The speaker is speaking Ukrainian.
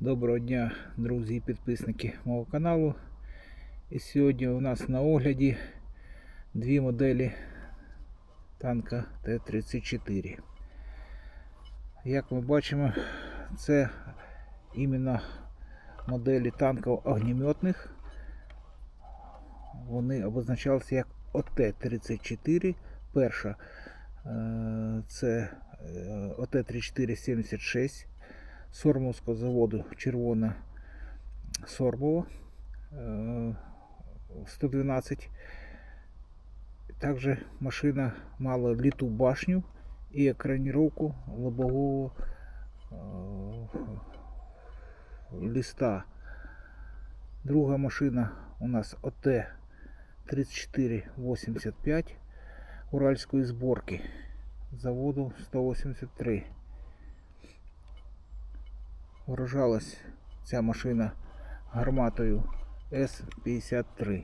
Доброго дня, друзі і підписники мого каналу. І сьогодні у нас на огляді дві моделі танка Т-34. Як ми бачимо, це іменно моделі танків огнеметних. Вони обозначалися як ОТ-34. Перша е, це е, ОТ-3476 Сормовського заводу Червона Сормово е, 112. Также машина мала літу башню і екраніровку лобового е, листа. Друга машина у нас ОТ-3485 уральської зборки заводу 183. Вражалась ця машина гарматою С-53.